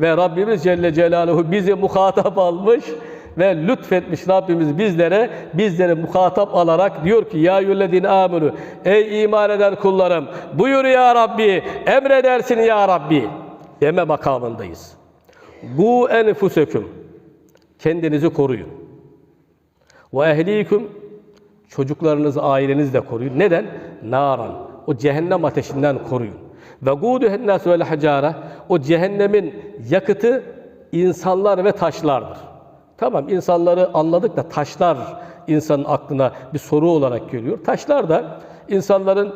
ve Rabbimiz Celle Celaluhu bizi muhatap almış ve lütfetmiş Rabbimiz bizlere, bizlere muhatap alarak diyor ki Ya yüllezine aminu Ey iman eden kullarım buyur ya Rabbi emredersin ya Rabbi deme makamındayız. Bu enfuseküm kendinizi koruyun. Ve ehlikum çocuklarınızı, ailenizi de koruyun. Neden? Naran. O cehennem ateşinden koruyun. Ve guduhen nas vel hacara. O cehennemin yakıtı insanlar ve taşlardır. Tamam insanları anladık da taşlar insanın aklına bir soru olarak geliyor. Taşlar da insanların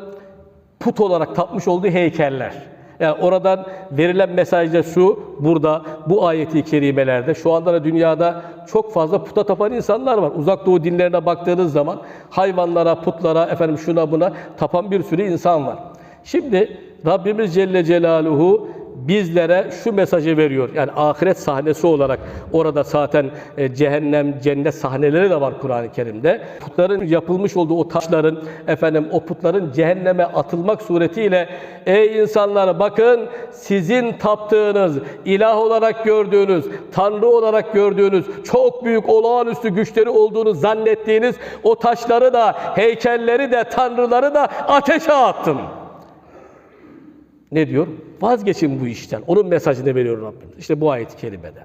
put olarak tapmış olduğu heykeller. Yani oradan verilen mesaj da şu, burada bu ayeti kerimelerde şu anda da dünyada çok fazla puta tapan insanlar var. Uzak Doğu dinlerine baktığınız zaman hayvanlara, putlara, efendim şuna buna tapan bir sürü insan var. Şimdi Rabbimiz Celle Celaluhu bizlere şu mesajı veriyor. Yani ahiret sahnesi olarak orada zaten e, cehennem, cennet sahneleri de var Kur'an-ı Kerim'de. Putların yapılmış olduğu o taşların, efendim o putların cehenneme atılmak suretiyle ey insanlar bakın sizin taptığınız, ilah olarak gördüğünüz, tanrı olarak gördüğünüz, çok büyük olağanüstü güçleri olduğunu zannettiğiniz o taşları da, heykelleri de, tanrıları da ateşe attım. Ne diyor? Vazgeçin bu işten. Onun mesajını veriyor Rabbimiz. İşte bu ayet-i kerimede.